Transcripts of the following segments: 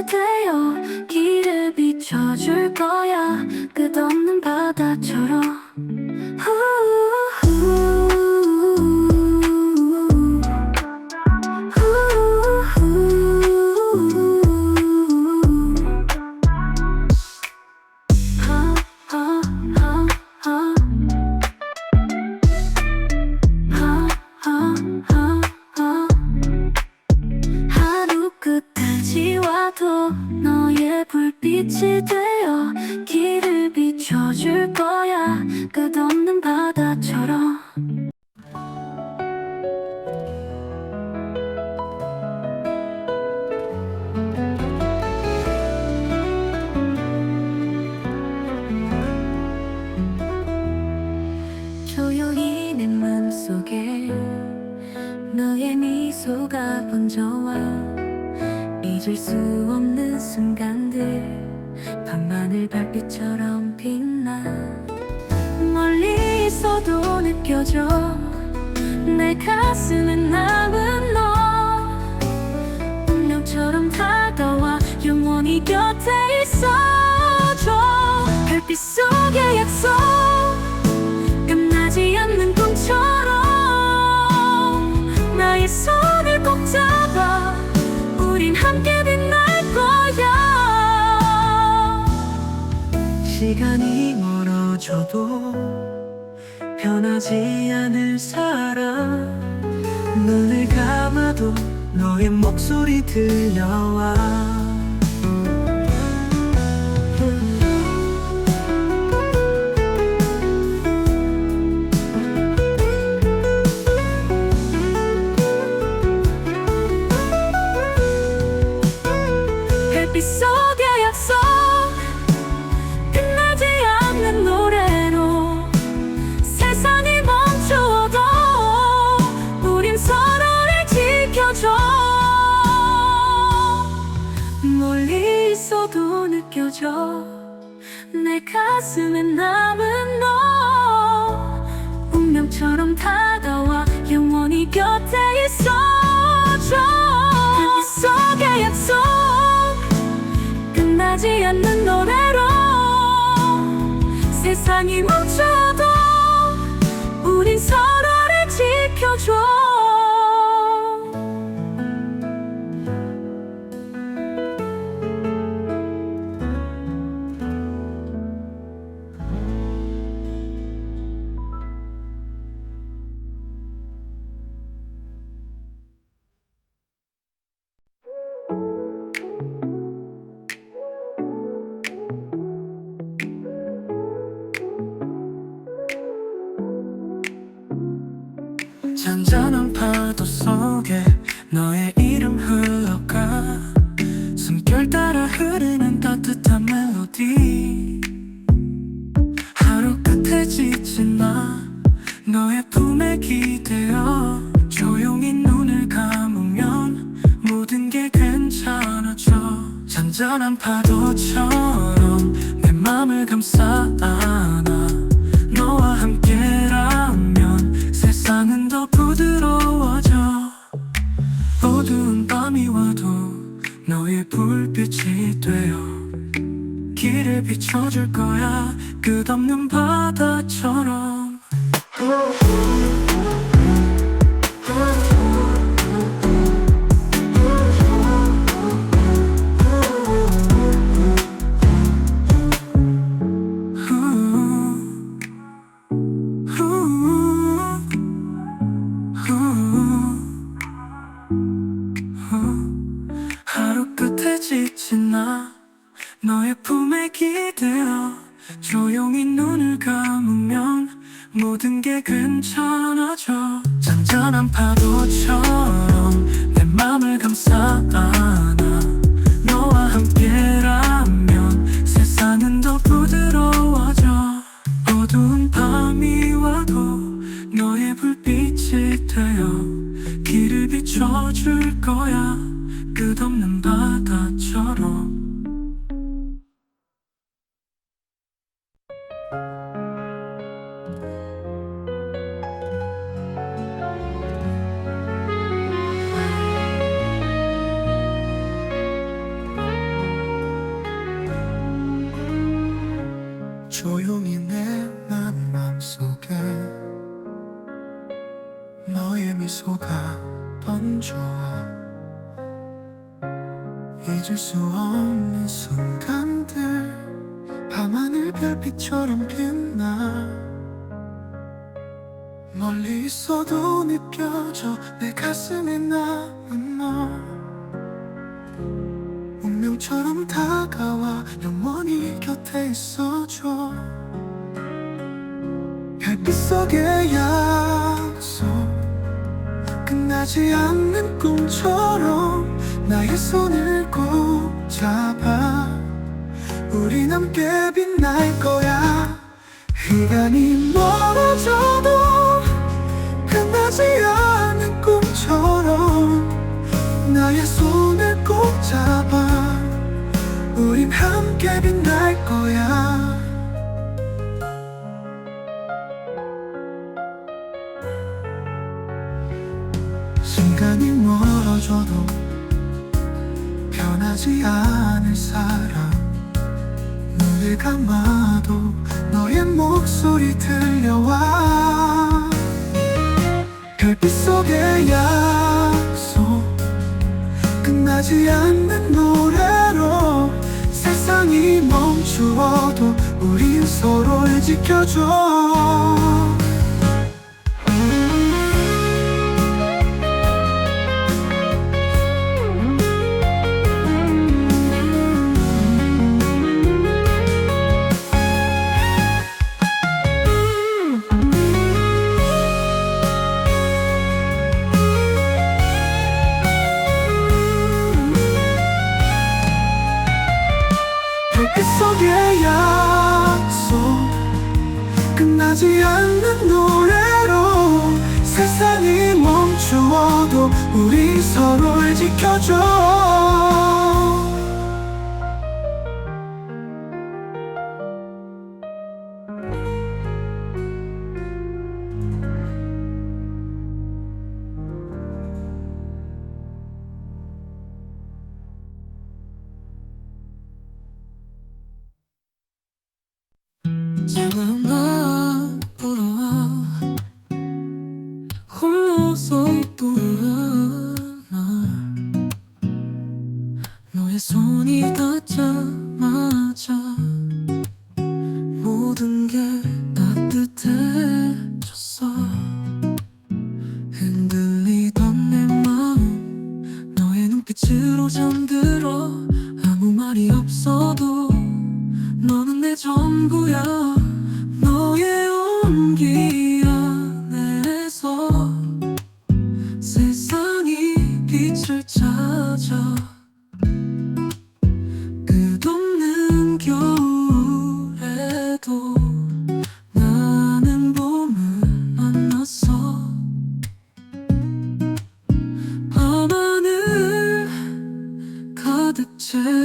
그대여 길을 비춰줄 거야. 끝없는 바다처럼. 후후. 시간이 멀어져도 변하지 않을 사람 눈을 감아도 너의 목소리 들려와. 안아줘 내 가슴에 남은 너. 운명처럼 다가와 영원히 곁에 있어줘. 그 속의 약속. 끝나지 않는 노래로 세상이 잔잔한 파도 속에 너의 줄 거야. 끝없는 바다처럼 멀리 있어도 느껴져 내 가슴에 남은 너 운명처럼 다가와 영원히 곁에 있어줘. 별빛 속의 약속. 끝나지 않는 꿈처럼 나의 손을 꼭 잡아. 우린 함께 빛날 거야. 시간이 멀어져도 끝나지 않는 꿈처럼 나의 손을 꼭 잡아 우린 함께 빛날 거야. 시간이 멀어져도 변하지 않을 사람. 눈을 감아도 너의 목소리 들려와 별빛 속의 약속. 끝나지 않는 노래로 세상이 멈추어도 우린 서로를 지켜줘 우리 서로를 지켜줘 가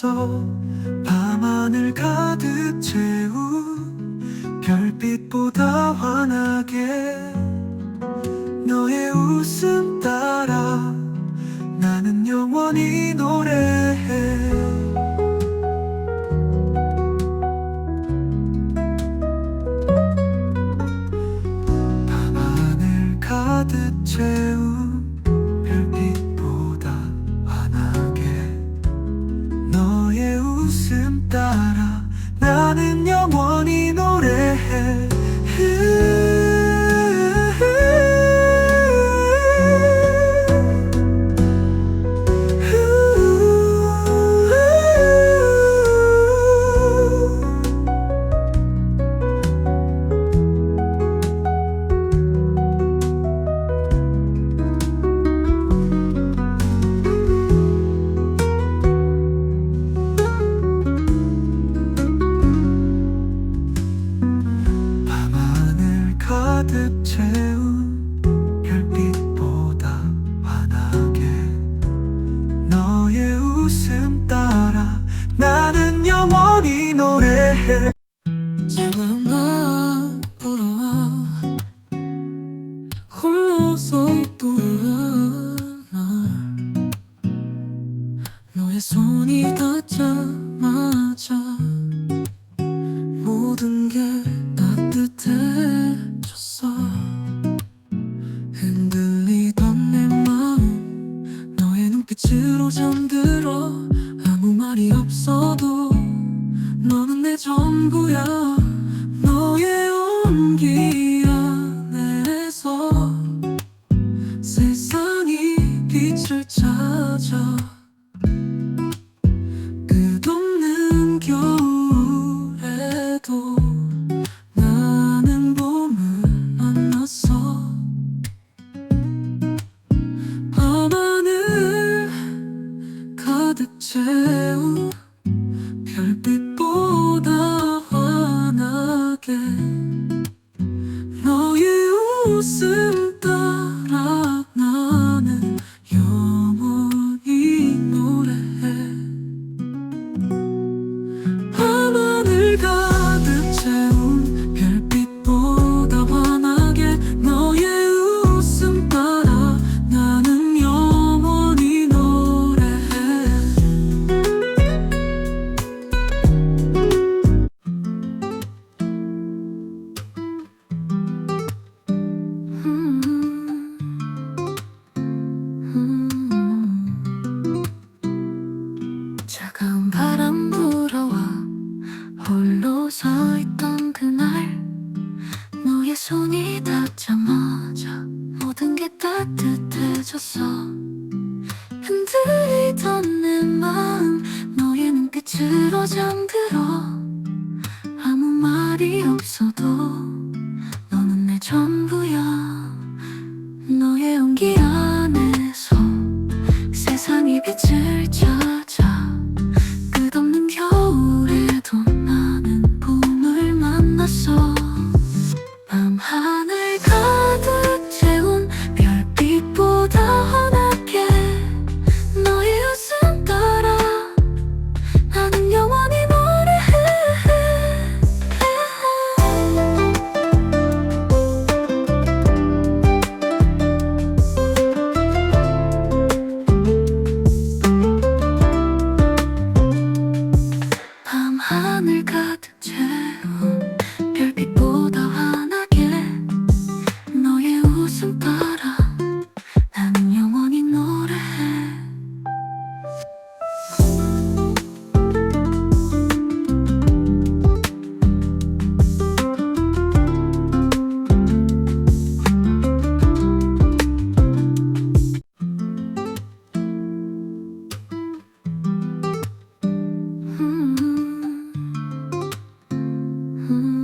soul. 너의 손이 닿자마자 모든 게 따뜻해. Oh. 바람 불어와 홀 Mm-hmm.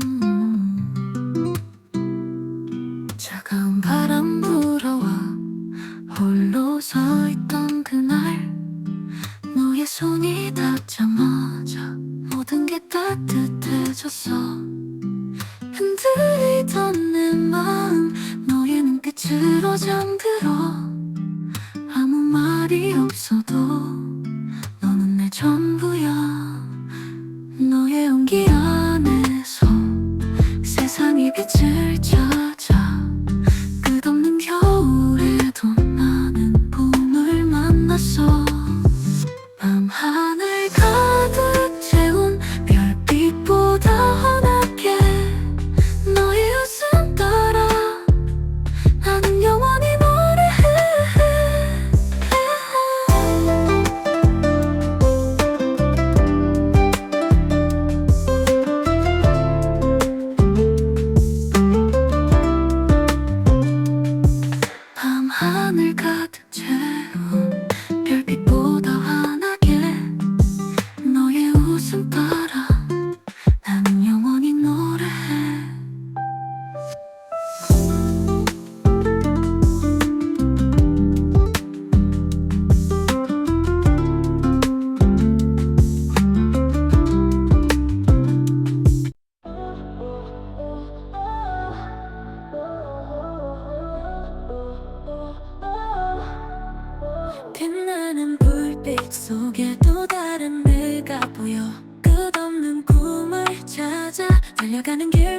속에 또 다른 내가 보여. 끝없는 꿈을 찾아 달려가는 길.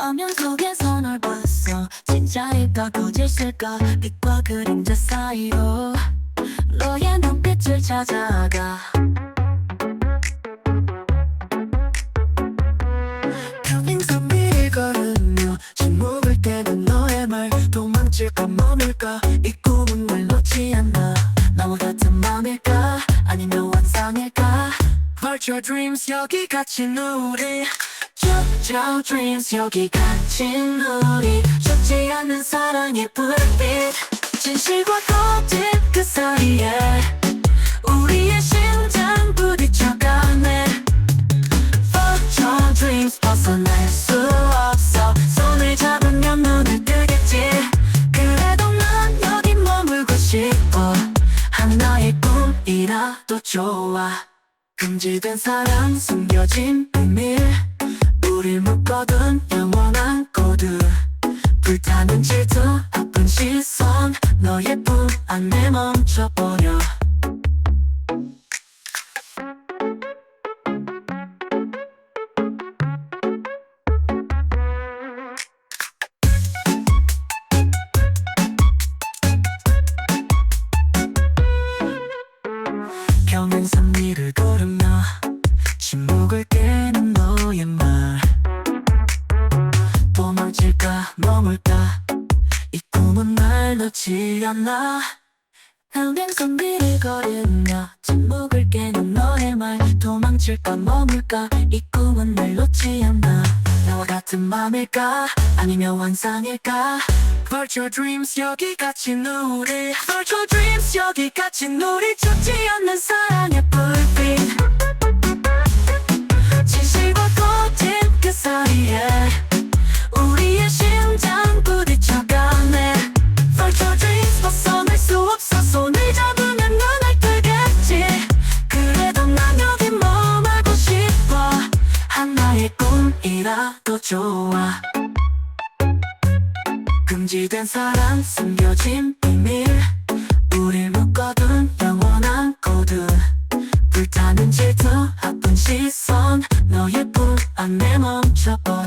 화면 속에서 널 봤어. 진짜일까 거짓일까 빛과 그림자 사이로. 너의 눈빛을 찾아가. 평행선 위를 걸으며 침묵을 깨는 너의 말 도망칠까 머물까? 이 꿈은 날 놓지 않아. 나와 같은 맘일까? 아니면 환상일까? Virtual dreams. 여기 갇힌 우리 Virtual dreams 여기 갇힌 우리. 죽지 않는 사랑의 불빛 진실과 거짓 그 사이에 우리의 심장 부딪혀가네. Virtual dreams 벗어날 수 없어. 손을 잡으면 눈을 뜨겠지. 그래도 난 여기 머물고 싶어. 하나의 꿈이라도 좋아. 금지된 사랑 숨겨진 비밀 우릴 묶어둔 영원한 코드. 불타는 질투 아픈 시선 너의 품 안에 멈춰버려 않아 평행선 위를 걸으며 침묵을 깨는 너의 말 도망칠까? 머물까? 이 꿈은 날 놓지 않아 나와 같은 맘일까? 아니면 환상일까? Virtual dreams 여기 갇힌 우리. Virtual dreams 여기 갇힌 우리. 죽지 않는 사랑의 불빛. 진실과 거짓 그 사이에 우리의 심장 부딪혀가네. Virtual 꿈이라도 좋아. 금지된 사랑 숨겨진 비밀. 우릴 묶어둔 영원한 코드. 불타는 질투 아픈 시선. 너의 품 안에 멈춰버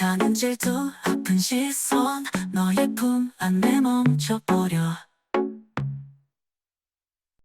불타는 질투 아픈 시선 너의 품 안에 멈춰버려